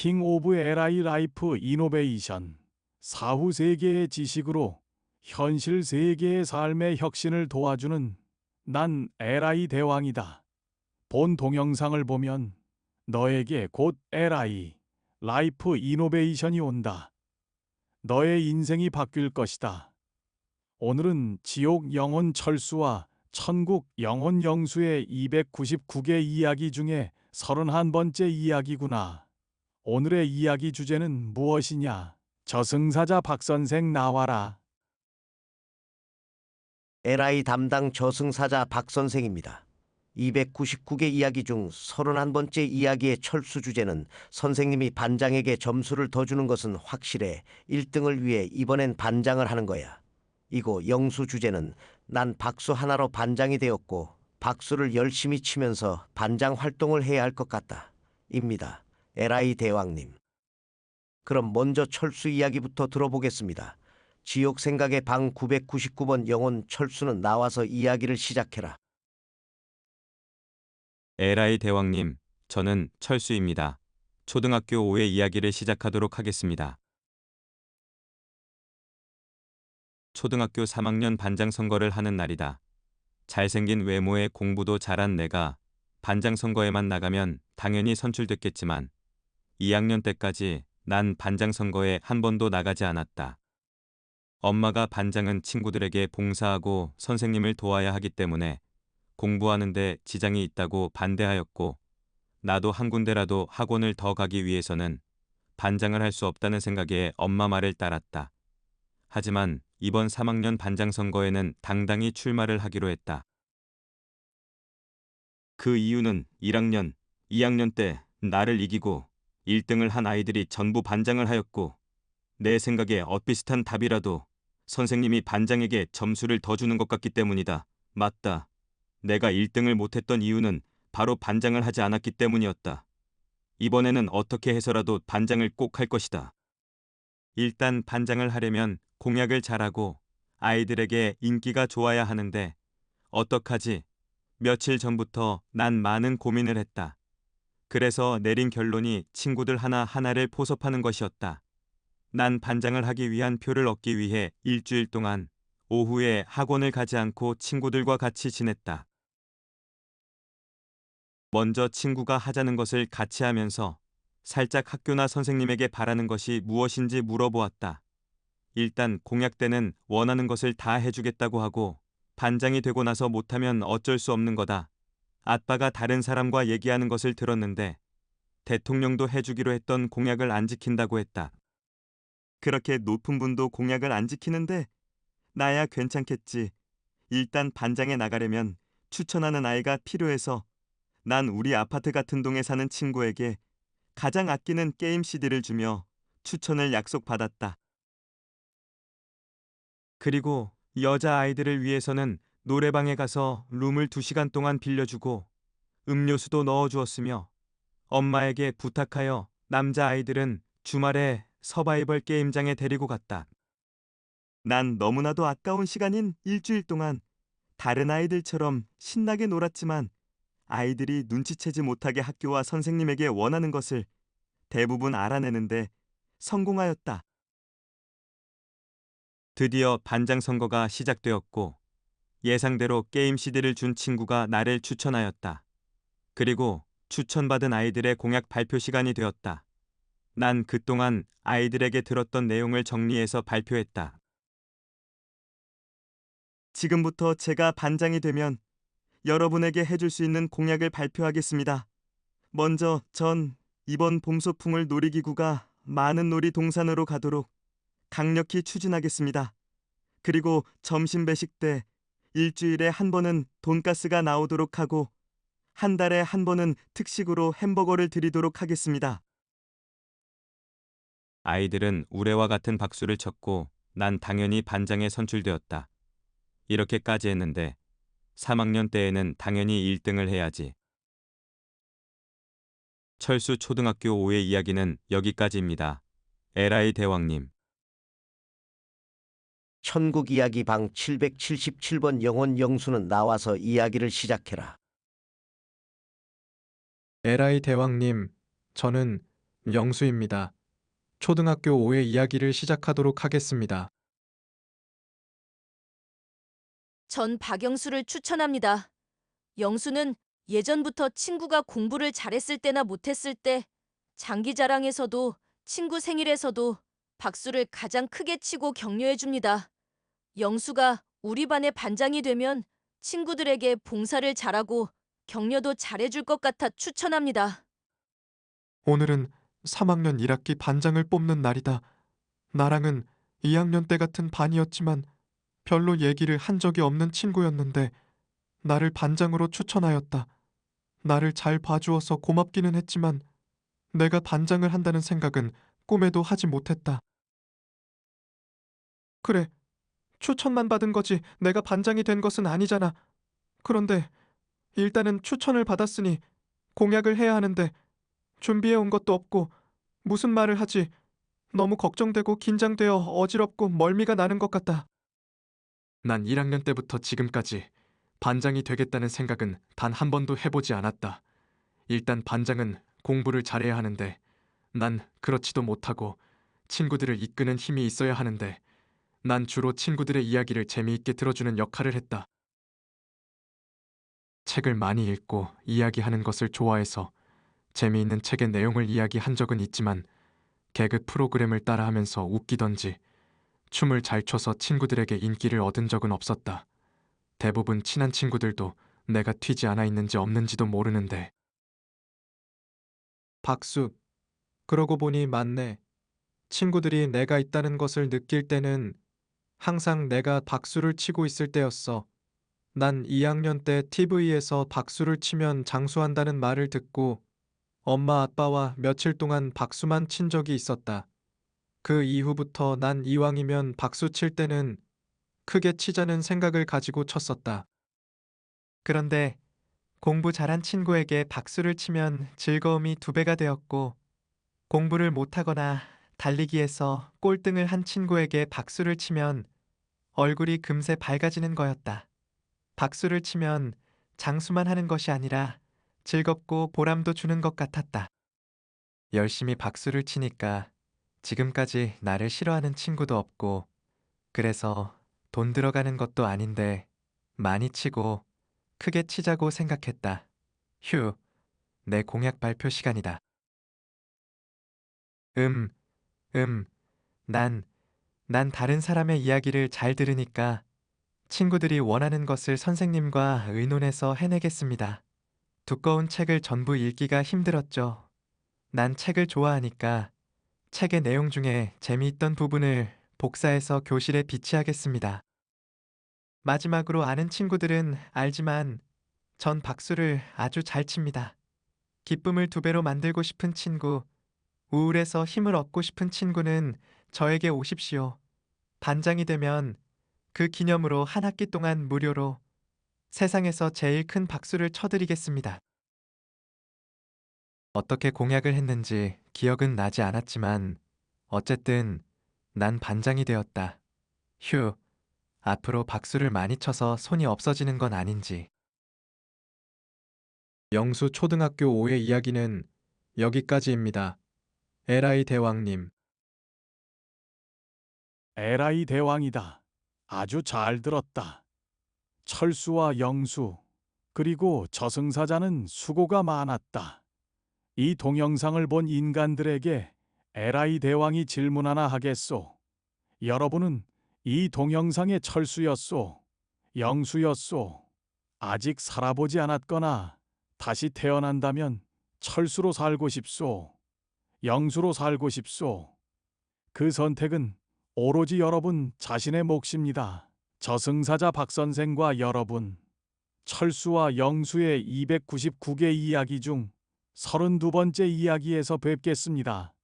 킹 오브 LI 라이프 이노베이션 사후 세계의 지식으로 현실 세계의 삶의 혁신을 도와주는 난 LI 대왕이다. 본 동영상을 보면 너에게 곧 LI 라이프 이노베이션이 온다. 너의 인생이 바뀔 것이다. 오늘은 지옥 영혼 철수와 천국 영혼 영수의 299개 이야기 중에 31번째 이야기구나. 오늘의 이야기 주제는 무엇이냐? 저승사자 박선생 나와라. LI 담당 저승사자 박 선생입니다. 299개 이야기 중 31번째 이야기의 철수 주제는 선생님이 반장에게 점수를 더 주는 것은 확실해 1등을 위해 이번엔 반장을 하는 거야. 이고 영수 주제는 난 박수 하나로 반장이 되었고 박수를 열심히 치면서 반장 활동을 해야 할 것 같다. 입니다. LI 대왕님. 그럼 먼저 철수 이야기부터 들어보겠습니다. 지옥 생각의 방 999번 영혼 철수는 나와서 이야기를 시작해라. 에라이 대왕님, 저는 철수입니다. 초등학교 5회 이야기를 시작하도록 하겠습니다. 초등학교 3학년 반장 선거를 하는 날이다. 잘생긴 외모에 공부도 잘한 내가 반장 선거에만 나가면 당연히 선출됐겠지만 2학년 때까지 난 반장 선거에 한 번도 나가지 않았다. 엄마가 반장은 친구들에게 봉사하고 선생님을 도와야 하기 때문에 공부하는데 지장이 있다고 반대하였고 나도 한 군데라도 학원을 더 가기 위해서는 반장을 할 수 없다는 생각에 엄마 말을 따랐다. 하지만 이번 3학년 반장 선거에는 당당히 출마를 하기로 했다. 그 이유는 1학년, 2학년 때 나를 이기고 1등을 한 아이들이 전부 반장을 하였고 내 생각에 엇비슷한 답이라도 선생님이 반장에게 점수를 더 주는 것 같기 때문이다. 맞다. 내가 1등을 못했던 이유는 바로 반장을 하지 않았기 때문이었다. 이번에는 어떻게 해서라도 반장을 꼭 할 것이다. 일단 반장을 하려면 공약을 잘하고 아이들에게 인기가 좋아야 하는데 어떡하지? 며칠 전부터 난 많은 고민을 했다. 그래서 내린 결론이 친구들 하나하나를 포섭하는 것이었다. 난 반장을 하기 위한 표를 얻기 위해 일주일 동안 오후에 학원을 가지 않고 친구들과 같이 지냈다. 먼저 친구가 하자는 것을 같이 하면서 살짝 학교나 선생님에게 바라는 것이 무엇인지 물어보았다. 일단 공약 때는 원하는 것을 다 해주겠다고 하고 반장이 되고 나서 못하면 어쩔 수 없는 거다. 아빠가 다른 사람과 얘기하는 것을 들었는데 대통령도 해주기로 했던 공약을 안 지킨다고 했다. 그렇게 높은 분도 공약을 안 지키는데 나야 괜찮겠지. 일단 반장에 나가려면 추천하는 아이가 필요해서 난 우리 아파트 같은 동에 사는 친구에게 가장 아끼는 게임 CD를 주며 추천을 약속받았다. 그리고 여자 아이들을 위해서는 노래방에 가서 룸을 2시간 동안 빌려주고 음료수도 넣어주었으며 엄마에게 부탁하여 남자 아이들은 주말에 서바이벌 게임장에 데리고 갔다. 난 너무나도 아까운 시간인 일주일 동안 다른 아이들처럼 신나게 놀았지만 아이들이 눈치채지 못하게 학교와 선생님에게 원하는 것을 대부분 알아내는데 성공하였다. 드디어 반장 선거가 시작되었고 예상대로 게임 CD를 준 친구가 나를 추천하였다. 그리고 추천받은 아이들의 공약 발표 시간이 되었다. 난 그동안 아이들에게 들었던 내용을 정리해서 발표했다. 지금부터 제가 반장이 되면 여러분에게 해줄 수 있는 공약을 발표하겠습니다. 먼저 전 이번 봄 소풍을 놀이기구가 많은 놀이동산으로 가도록 강력히 추진하겠습니다. 그리고 점심 배식 때 일주일에 한 번은 돈가스가 나오도록 하고 한 달에 한 번은 특식으로 햄버거를 드리도록 하겠습니다. 아이들은 우레와 같은 박수를 쳤고 난 당연히 반장에 선출되었다. 이렇게까지 했는데 3학년 때에는 당연히 1등을 해야지. 철수 초등학교 5의 이야기는 여기까지입니다. 에라이 대왕님. 천국 이야기 방 777번 영혼 영수는 나와서 이야기를 시작해라. 에라이 대왕님, 저는 영수입니다. 초등학교 5회 이야기를 시작하도록 하겠습니다. 전 박영수를 추천합니다. 영수는 예전부터 친구가 공부를 잘했을 때나 못했을 때 장기 자랑에서도 친구 생일에서도 박수를 가장 크게 치고 격려해 줍니다. 영수가 우리 반의 반장이 되면 친구들에게 봉사를 잘하고 격려도 잘해줄 것 같아 추천합니다. 오늘은 3학년 1학기 반장을 뽑는 날이다. 나랑은 2학년 때 같은 반이었지만 별로 얘기를 한 적이 없는 친구였는데 나를 반장으로 추천하였다. 나를 잘 봐주어서 고맙기는 했지만 내가 반장을 한다는 생각은 꿈에도 하지 못했다. 그래, 추천만 받은 거지 내가 반장이 된 것은 아니잖아. 그런데 일단은 추천을 받았으니 공약을 해야 하는데 준비해 온 것도 없고 무슨 말을 하지? 너무 걱정되고 긴장되어 어지럽고 멀미가 나는 것 같다. 난 1학년 때부터 지금까지 반장이 되겠다는 생각은 단 한 번도 해보지 않았다. 일단 반장은 공부를 잘해야 하는데 난 그렇지도 못하고 친구들을 이끄는 힘이 있어야 하는데 난 주로 친구들의 이야기를 재미있게 들어주는 역할을 했다. 책을 많이 읽고 이야기하는 것을 좋아해서 재미있는 책의 내용을 이야기한 적은 있지만 개그 프로그램을 따라하면서 웃기던지 춤을 잘 춰서 친구들에게 인기를 얻은 적은 없었다. 대부분 친한 친구들도 내가 튀지 않아 있는지 없는지도 모르는데. 박수. 그러고 보니 맞네. 친구들이 내가 있다는 것을 느낄 때는 항상 내가 박수를 치고 있을 때였어. 난 2학년 때 TV에서 박수를 치면 장수한다는 말을 듣고 엄마 아빠와 며칠 동안 박수만 친 적이 있었다. 그 이후부터 난 이왕이면 박수 칠 때는 크게 치자는 생각을 가지고 쳤었다. 그런데 공부 잘한 친구에게 박수를 치면 즐거움이 두 배가 되었고 공부를 못하거나 달리기에서 꼴등을 한 친구에게 박수를 치면 얼굴이 금세 밝아지는 거였다. 박수를 치면 장수만 하는 것이 아니라 즐겁고 보람도 주는 것 같았다. 열심히 박수를 치니까 지금까지 나를 싫어하는 친구도 없고, 그래서 돈 들어가는 것도 아닌데 많이 치고 크게 치자고 생각했다. 휴, 내 공약 발표 시간이다. 음, 음, 난, 난 다른 사람의 이야기를 잘 들으니까 친구들이 원하는 것을 선생님과 의논해서 해내겠습니다. 두꺼운 책을 전부 읽기가 힘들었죠. 난 책을 좋아하니까 책의 내용 중에 재미있던 부분을 복사해서 교실에 비치하겠습니다. 마지막으로 아는 친구들은 알지만 전 박수를 아주 잘 칩니다. 기쁨을 두 배로 만들고 싶은 친구, 우울해서 힘을 얻고 싶은 친구는 저에게 오십시오. 반장이 되면 그 기념으로 한 학기 동안 무료로 세상에서 제일 큰 박수를 쳐드리겠습니다. 어떻게 공약을 했는지 기억은 나지 않았지만 어쨌든 난 반장이 되었다. 휴, 앞으로 박수를 많이 쳐서 손이 없어지는 건 아닌지. 영수 초등학교 5회 이야기는 여기까지입니다. 에라이 대왕님. 에라이 대왕이다. 아주 잘 들었다. 철수와 영수, 그리고 저승사자는 수고가 많았다. 이 동영상을 본 인간들에게 에라이 대왕이 질문 하나 하겠소. 여러분은 이 동영상의 철수였소, 영수였소. 아직 살아보지 않았거나 다시 태어난다면 철수로 살고 싶소, 영수로 살고 싶소. 그 선택은 오로지 여러분 자신의 몫입니다. 저승사자 박 선생과 여러분, 철수와 영수의 299개 이야기 중 32번째 이야기에서 뵙겠습니다.